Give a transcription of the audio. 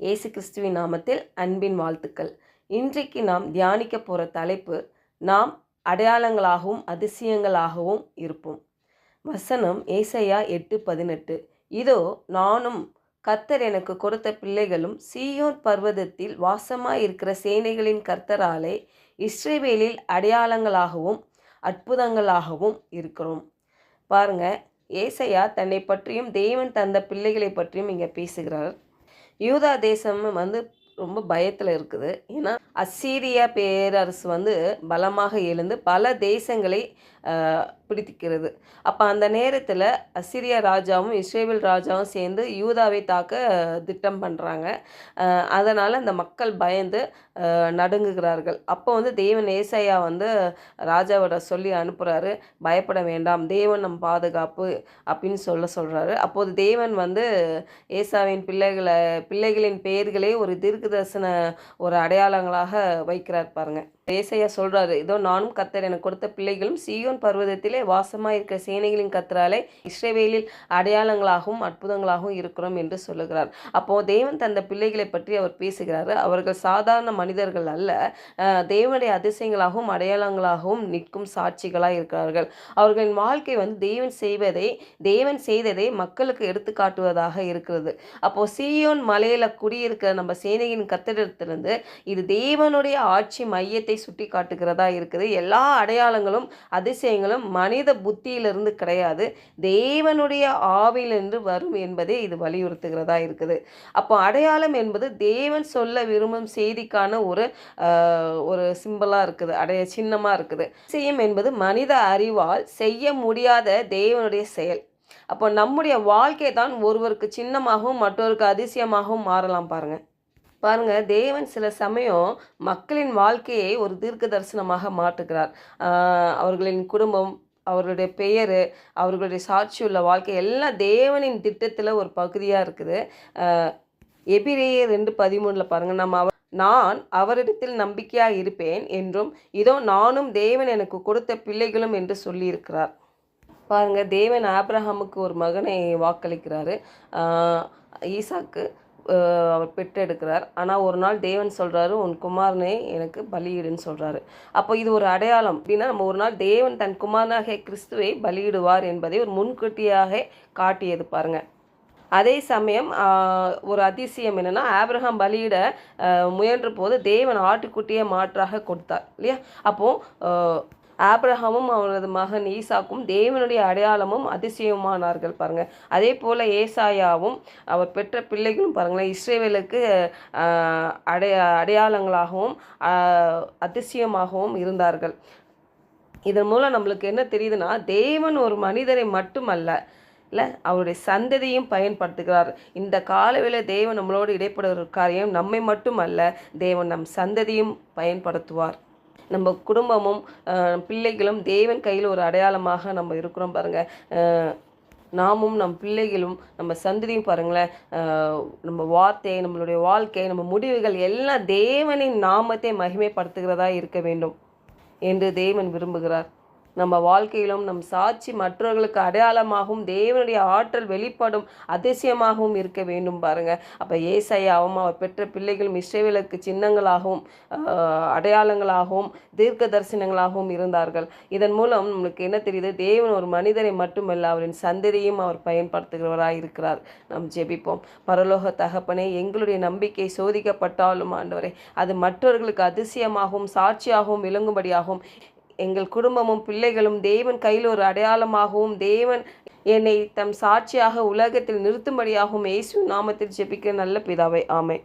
இயேசு கிறிஸ்துவின் நாமத்தில் அன்பின் வாழ்த்துக்கள். இன்றைக்கு நாம் தியானிக்க போகிற தலைப்பு நாம் அடையாளங்களாகவும் அதிசயங்களாகவும் இருப்போம். வசனம் ஏசையா எட்டு பதினெட்டு. இதோ நானும் கர்த்தர் எனக்கு கொடுத்த பிள்ளைகளும் சீயோன் பர்வதத்தில் வாசமாய் இருக்கிற சேனைகளின் கர்த்தராலே இஸ்ரேவேலில் அடையாளங்களாகவும் அற்புதங்களாகவும் இருக்கிறோம். பாருங்க ஏசையா தன்னை பற்றியும் தேவன் தந்த பிள்ளைகளை பற்றியும் இங்கே பேசுகிறார். யூதா தேசம் வந்து ரொம்ப பயத்தில் இருக்குது. ஏன்னா அசீரியா பேரரசு வந்து பலமாக எழுந்து பல தேசங்களை பிடித்திக்கிறது. அப்போ அந்த நேரத்தில் அசிரிய ராஜாவும் இஸ்ரேவில் ராஜாவும் சேர்ந்து யூதாவை தாக்க திட்டம் பண்ணுறாங்க அதனால் அந்த மக்கள் பயந்து நடுங்குகிறார்கள். அப்போ வந்து தேவன் ஏசையா வந்து ராஜாவோட சொல்லி அனுப்புகிறாரு பயப்பட வேண்டாம். தேவன் நம் பாதுகாப்பு அப்படின்னு சொல்ல சொல்கிறாரு அப்போது தேவன் வந்து ஏசாவின் பிள்ளைகளை பிள்ளைகளின் பெயர்களே ஒரு தீர்க்க தரிசன ஒரு அடையாளங்களாக வைக்கிறார் பாருங்க. ஏசையா சொல்கிறாரு இதோ நானும் கத்தர் எனக்கு கொடுத்த பிள்ளைகளும் சீயோன் பர்வதத்திலே வாசமாக இருக்கிற சேனைகளின் கத்தராலே இஸ்ரேவேலில் அடையாளங்களாகவும் அற்புதங்களாகவும் இருக்கிறோம் என்று சொல்லுகிறார். அப்போ தேவன் தந்த பிள்ளைகளை பற்றி அவர் பேசுகிறார். அவர்கள் சாதாரண மனிதர்கள் அல்ல. தேவனுடைய அதிசயங்களாகவும் அடையாளங்களாகவும் நிற்கும் சாட்சிகளாக இருக்கிறார்கள். அவர்களின் வாழ்க்கை வந்து தேவன் செய்வதை தேவன் செய்ததை மக்களுக்கு எடுத்துக்காட்டுவதாக இருக்கிறது. அப்போ சீயோன் மலையில குடியிருக்கிற நம்ம சேனையின் கத்திடத்திலிருந்து இது தேவனுடைய ஆட்சி மையத்தை சுட்டி காட்டுகிறதா இருக்குது. எல்லா அடையாளங்களும் அதிசய அதிசயங்களும் மனித புத்தியிலிருந்து கிடையாது. தேவனுடைய ஆவிலிருந்து வரும் என்பதே இது வலியுறுத்துகிறதா இருக்குது. அப்போ அடையாளம் என்பது தேவன் சொல்ல விரும்பும் செய்திக்கான ஒரு ஒரு சிம்பிளாக இருக்குது. அடைய சின்னமாக இருக்குது. அதிசயம் என்பது மனித அறிவால் செய்ய முடியாத தேவனுடைய செயல். அப்போ நம்முடைய வாழ்க்கை தான் ஒருவருக்கு சின்னமாகவும் மற்றொருக்கு அதிசயமாகவும் மாறலாம் பாருங்கள் பாருங்க தேவன் சில சமயம் மக்களின் வாழ்க்கையை ஒரு தீர்க்க தரிசனமாக மாற்றுகிறார் அவர்களின் குடும்பம் அவர்களுடைய பெயர் அவர்களுடைய சாட்சியுள்ள வாழ்க்கை எல்லாம் தேவனின் திட்டத்தில் ஒரு பகுதியாக இருக்குது. எபிரேயே ரெண்டு பதிமூணில் பாருங்கள் நம்ம அவர் நான் அவரிடத்தில் நம்பிக்கையாக இருப்பேன் என்றும் இதோ நானும் தேவன் எனக்கு கொடுத்த பிள்ளைகளும் என்று சொல்லியிருக்கிறார். பாருங்கள் தேவன் ஆப்ரஹாமுக்கு ஒரு மகனை வாக்களிக்கிறாரு. ஈசாக்கு அவர் பெற்றெடுக்கிறார். ஆனால் ஒரு நாள் தேவன் சொல்கிறாரு உன் குமாரனே எனக்கு பலியிடுன்னு சொல்கிறாரு அப்போ இது ஒரு அடையாளம். அப்படின்னா நம்ம ஒரு நாள் தேவன் தன் குமாரனாகிய கிறிஸ்துவை பலியிடுவார் என்பதை ஒரு முன்கூட்டியாக காட்டியது பாருங்கள் அதே சமயம் ஒரு அதிசயம் என்னென்னா ஆப்ரஹாம் பலியிட முயன்ற போது தேவன் ஆட்டுக்குட்டியை மாற்றாக கொடுத்தார் இல்லையா? அப்போது ஆஹ், அவனது அவரது மகன் ஈசாக்கும் தேவனுடைய அடையாளமும் அதிசயமானார்கள் பாருங்கள் அதே போல் ஏசாயாவும் அவர் பெற்ற பிள்ளைகளும் பாருங்களேன் இஸ்ரேவேலுக்கு அடைய அடையாளங்களாகவும் அதிசயமாகவும் இருந்தார்கள். இதன் மூலம் நம்மளுக்கு என்ன தெரியுதுன்னா தேவன் ஒரு மனிதரை மட்டுமல்ல இல்லை அவருடைய சந்ததியும் பயன்படுத்துகிறார். இந்த காலவேளை தேவன் நம்மளோடு இடைப்படுகிற ஒரு காரியம் நம்மை மட்டுமல்ல தேவன் நம் சந்ததியும் பயன்படுத்துவார். நம்ம குடும்பமும் பிள்ளைகளும் தேவன் கையில் ஒரு அடையாளமாக நம்ம இருக்கிறோம் பாருங்க. நாமும் நம் பிள்ளைகளும் நம்ம சந்ததியும் பாருங்களேன் நம்ம வார்த்தை நம்மளுடைய வாழ்க்கை நம்ம முடிவுகள் எல்லாம் தேவனின் நாமத்தை மகிமைப்படுத்துகிறதா இருக்க வேண்டும் என்று தேவன் விரும்புகிறார். நம்ம வாழ்க்கையிலும் நம் சாட்சி மற்றவர்களுக்கு அடையாளமாகவும் தேவனுடைய ஆற்றல் வெளிப்படும் அதிசயமாகவும் இருக்க வேண்டும் பாருங்க. அப்போ ஏசையாவும் அவர் பெற்ற பிள்ளைகளும் இஸ்ரேவேலுக்கு சின்னங்களாகவும் அடையாளங்களாகவும் தீர்க்க தரிசனங்களாகவும் இருந்தார்கள். இதன் மூலம் நம்மளுக்கு என்ன தெரியுது? தேவன் ஒரு மனிதரை மட்டுமல்ல அவரின் சந்ததியும் அவர் பயன்படுத்துகிறவராக இருக்கிறார். நாம் ஜெபிப்போம். பரலோக தகப்பனே எங்களுடைய நம்பிக்கை சோதிக்கப்பட்டாலும் ஆண்டவரே அது மற்றவர்களுக்கு அதிசயமாகவும் சாட்சியாகவும் விளங்கும்படியாகவும் எங்கள் குடும்பமும் பிள்ளைகளும் தேவன் கையில் ஒரு அடையாளமாகவும் தேவன் என்னை தம் சாட்சியாக உலகத்தில் நிறுத்தும்படியாகவும் இயேசு நாமத்தில் ஜெபிக்கிற நல்ல பிதாவை ஆமை